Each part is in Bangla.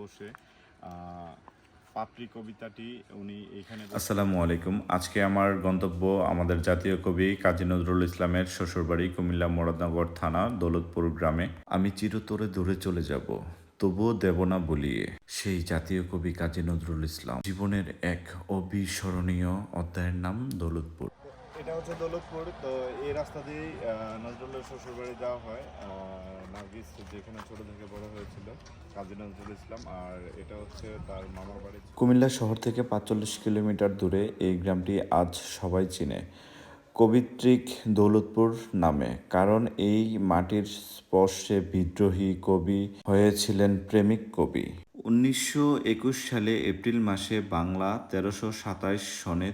বসে আসসালামু আলাইকুম। আজকে আমার গন্তব্য আমাদের জাতীয় কবি কাজী নজরুল ইসলামের শ্বশুরবাড়ি, কুমিল্লা মোরাদনগর থানা, দৌলতপুর গ্রামে। আমি চিরতরে দূরে চলে যাব, তবুও দেব না বলিয়ে সেই জাতীয় কবি কাজী নজরুল ইসলাম। জীবনের এক অবিস্মরণীয় অধ্যায়ের নাম দৌলতপুর। এটা হচ্ছে দৌলতপুর। তো এই রাস্তা দিয়েই নজরুলের শ্বশুরবাড়ি যাওয়া হয়। নার্গিস যেখানে ছোট থেকে বড় হয়েছিল কাজী নজরুল ইসলাম। আর এটা হচ্ছে তার মামার বাড়ি। কুমিল্লা শহর থেকে পাঁচচল্লিশ কিলোমিটার দূরে এই গ্রামটি আজ সবাই চিনে। কবিত্রিক দৌলতপুর নামে কারণ এই মাটির স্পর্শে বিদ্রোহী কবি হয়েছিলেন প্রেমিক কবি। উনিশশো একুশ সালে এপ্রিল মাসে বাংলা তেরোশো সাতাইশ সনে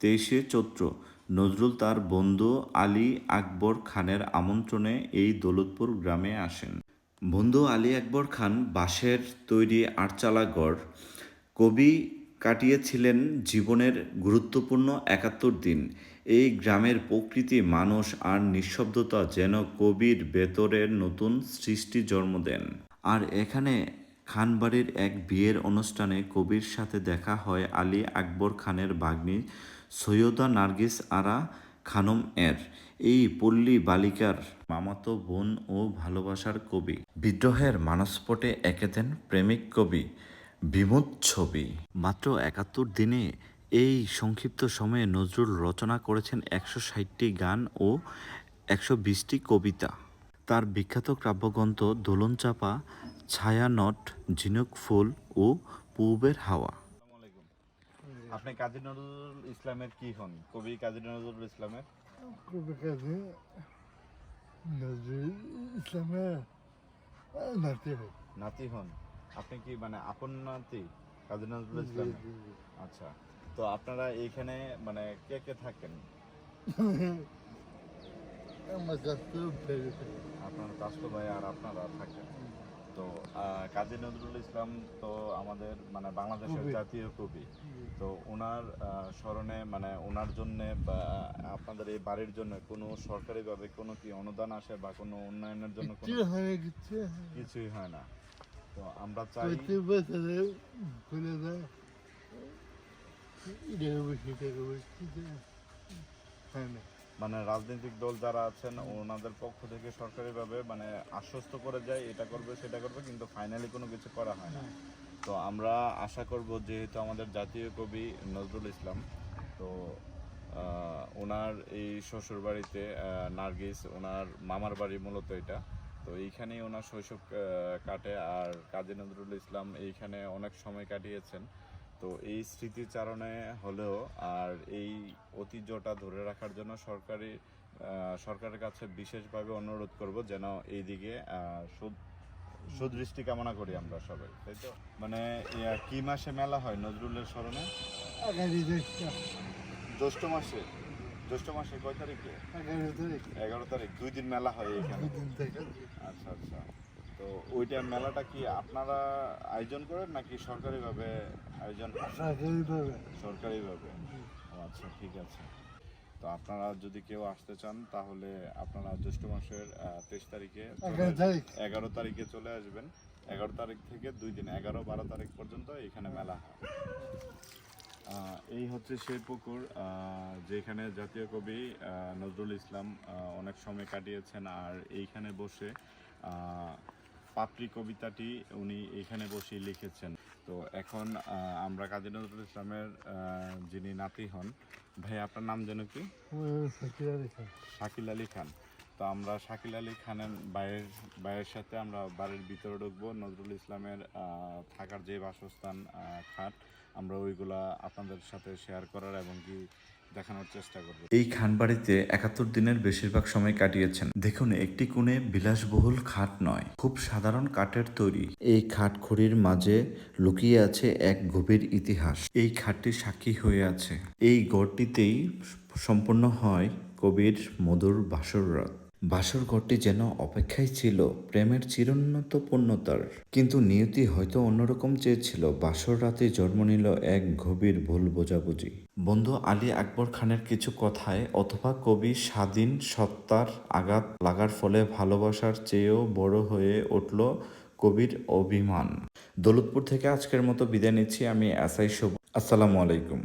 তেইশে চৈত্র নজরুল তার বন্ধু আলী আকবর খানের আমন্ত্রণে এই দৌলতপুর গ্রামে আসেন। বন্ধু আলী আকবর খান বাঁশের তৈরি আটচালা গড়, কবি কাটিয়েছিলেন জীবনের গুরুত্বপূর্ণ একাত্তর দিন। এই গ্রামের প্রকৃতি, মানুষ আর নিঃশব্দতা যেন কবির ভেতরের নতুন সৃষ্টি জন্ম দেন। আর এখানে খানবাড়ির এক বিয়ের অনুষ্ঠানে কবির সাথে দেখা হয় আলী আকবর খানের বাগ্নী সৈয়দা নার্গিস আরা খানম এর। এই পল্লী বালিকার মামাতো বোন ও ভালোবাসার কবি। বিদ্রোহের মানসপটে এঁকে দেন প্রেমিক কবি বিমুদ ছবি। মাত্র একাত্তর দিনে এই সংক্ষিপ্ত সময়ে নজরুল রচনা করেছেন একশো ষাটটি গান ও একশো বিশটি কবিতা। তার বিখ্যাত কাব্যগ্রন্থ দোলন চাপা ছায়ানট, ঝিনুক ফুল ও পূবের হাওয়া। আপনি কাজী নজরুল ইসলামের কি হন? কবি কাজী নজরুল ইসলামের? কবি কাজী নজরুল ইসলামের নাতি হয় নাতি হন। আপনি কি মানে আপন নাতি কাজী নজরুল ইসলাম আচ্ছা। তো আপনারা এইখানে মানে কে কে থাকেন? আমার আপনার কাস্টো ভাই আর আপনারা থাকেন। তো কাজী নজরুল ইসলাম তো আমাদের মানে বাংলাদেশের জাতীয় কবি। তো ওনার স্মরণে মানে ওনার জন্য বা আপনাদের এই বাড়ির জন্য কোনো সরকারিভাবে কোনো কি অনুদান আসে বা কোনো উন্নয়নের জন্য কোনো। কিছুই হয় না। তো আমরা চাই হয় না মানে রাজনৈতিক দল যারা আছেন, ওনাদের পক্ষ থেকে সরকারিভাবে মানে আশ্বস্ত করে যায়, এটা করবে, সেটা করবে, কিন্তু ফাইনালি কোনো কিছু করা হয় না। তো আমরা আশা করব যেহেতু আমাদের জাতীয় কবি নজরুল ইসলাম, তো ওনার এই শ্বশুর বাড়িতে নার্গিস, ওনার মামার বাড়ি মূলত এটা। তো এইখানেই ওনার শৈশব কাটে, আর কাজী নজরুল ইসলাম এইখানে অনেক সময় কাটিয়েছেন। তো এই স্মৃতিচারণে হলেও আর এই ঐতিহ্যটা ধরে রাখার জন্য সরকারি সরকারের কাছে বিশেষভাবে অনুরোধ করব যেন এই দিকে সুদ- সুদৃষ্টি কামনা করি আমরা সবাই তাই তো? মানে কি মাসে মেলা হয় নজরুলের স্মরণে? জ্যৈষ্ঠ। মাসে? জ্যৈষ্ঠ মাসে কয় তারিখে? এগারো তারিখ দুই দিন মেলা হয় এইখানে। আচ্ছা আচ্ছা। তো ওইটা মেলাটা কি আপনারা আয়োজন করেন নাকি সরকারিভাবে আয়োজন? সরকারিভাবে। সরকারিভাবে। আচ্ছা ঠিক আছে। তো আপনারা যদি কেউ আসতে চান তাহলে আপনারা জ্যৈষ্ঠ মাসের তেইশ তারিখে এগারো। তারিখ। চলে আসবেন। এগারো তারিখ থেকে দুই দিন এগারো বারো তারিখ পর্যন্ত এখানে মেলা হয়। এই হচ্ছে সেই পুকুর যেখানে জাতীয় কবি নজরুল ইসলাম অনেক সময় কাটিয়েছেন। আর এইখানে বসে আহ, পাপড়ি কবিতাটি উনি এইখানে বসেই লিখেছেন। তো এখন আমরা কাজী নজরুল ইসলামের যিনি নাতি হন ভাই আপনার নাম যেন কি? শাকিল আলী খান। তো আমরা শাকিল আলী খানের ভাইয়ের ভাইয়ের সাথে আমরা বাড়ির ভিতরে ঢুকবো নজরুল ইসলামের থাকার যে বাসস্থান খাট আমরা ওইগুলা আপনাদের সাথে শেয়ার করার এবং কি দেখানোর চেষ্টা করব। এই খানবাড়িতে একাত্তর দিনের বেশিরভাগ সময় কাটিয়েছেন। দেখুন, একটি কোণে বিলাসবহুল খাট নয়, খুব সাধারণ কাঠের তৈরি। এই খাট খড়ির মাঝে লুকিয়ে আছে এক গভীর ইতিহাস। এই খাটটি সাক্ষী হয়ে আছে। এই গড়টিতেই সম্পন্ন হয় কবির মধুর বাসর রাত বাসর ঘরটি যেন অপেক্ষায় ছিল প্রেমের চিরোন্নত পূর্ণতার কিন্তু নিয়তি হয়তো অন্যরকম চেয়েছিল। বাসর রাতে জন্ম নিল এক গভীর ভুল বোঝাবুঝি। বন্ধু আলী আকবর খানের কিছু কথায় অথবা কবি স্বাধীন সত্তার আঘাত লাগার ফলে ভালোবাসার চেয়েও বড় হয়ে উঠল কবির অভিমান। দৌলতপুর থেকে আজকের মতো বিদায় নিচ্ছি। আমি এসআই শুভ আসসালামু আলাইকুম।